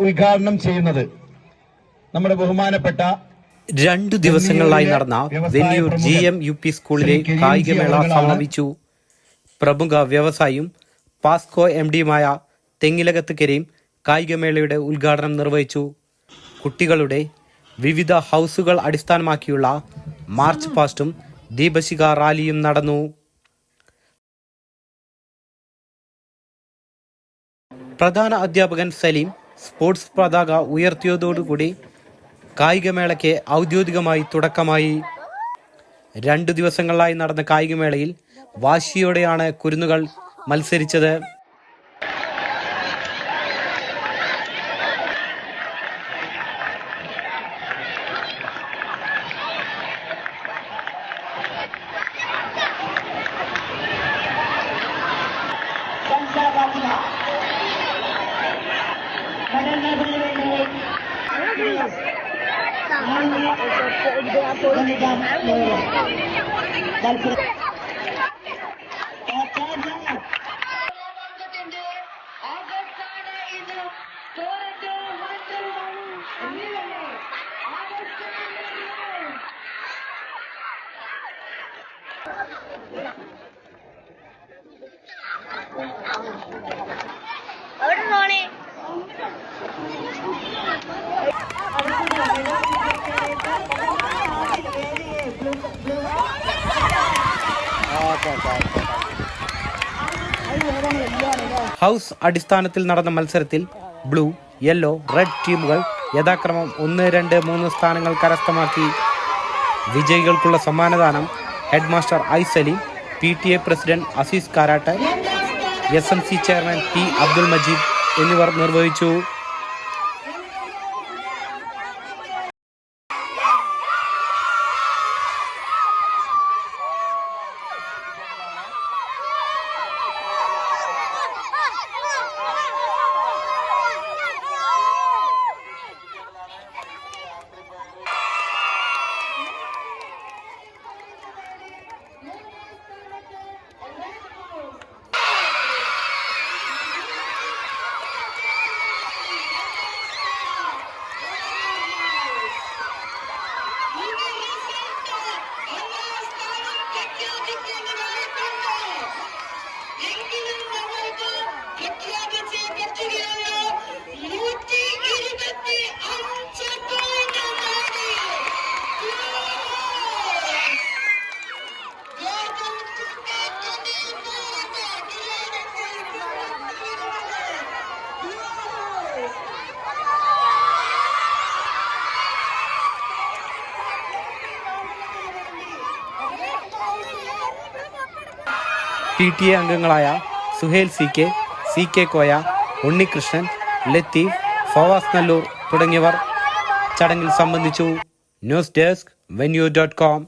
ഉദ്ഘാടനം ചെയ്യുന്നത് നമ്മുടെ ബഹുമാനപ്പെട്ട രണ്ടു ദിവസങ്ങളിലായി നടന്ന Venniyur G M U P സ്കൂളിലെ കായികമേള സമാപിച്ചു. പ്രമുഖ വ്യവസായിയും പാസ്കോ എം ഡിയുമായ തെങ്ങിലകത്ത് കരീം കായികമേളയുടെ ഉദ്ഘാടനം നിർവഹിച്ചു. കുട്ടികളുടെ വിവിധ ഹൗസുകൾ അടിസ്ഥാനമാക്കിയുള്ള മാർച്ച് പാസ്റ്റും ദീപശിഖ റാലിയും നടന്നു. പ്രധാന അധ്യാപകൻ സലീം സ്പോർട്സ് പതാക ഉയർത്തിയതോടുകൂടി കായികമേളയ്ക്ക് ഔദ്യോഗികമായി തുടക്കമായി. രണ്ടു ദിവസങ്ങളിലായി നടന്ന കായികമേളയിൽ വാശിയോടെയാണ് കുരുന്നുകൾ മത്സരിച്ചത്. கடனை கொள்ளவில்லை Thank you. ഹൗസ് അടിസ്ഥാനത്തിൽ നടന്ന മത്സരത്തിൽ ബ്ലൂ യെല്ലോ റെഡ് ടീമുകൾ യഥാക്രമം ഒന്ന് രണ്ട് മൂന്ന് സ്ഥാനങ്ങൾ കരസ്ഥമാക്കി. വിജയികൾക്കുള്ള സമ്മാനദാനം head master I Saleem P T A president Azeez Karat S M C chairman P Abdul Majeed എന്നിവർ നിർവഹിച്ചു. Thank you. P T A അംഗങ്ങളായ Suhail C K C K Koya Unnikrishnan Latheef Fawas Nallur തുടങ്ങിയവർ ചടങ്ങിൽ സംബന്ധിച്ചു. News desk venue dot com.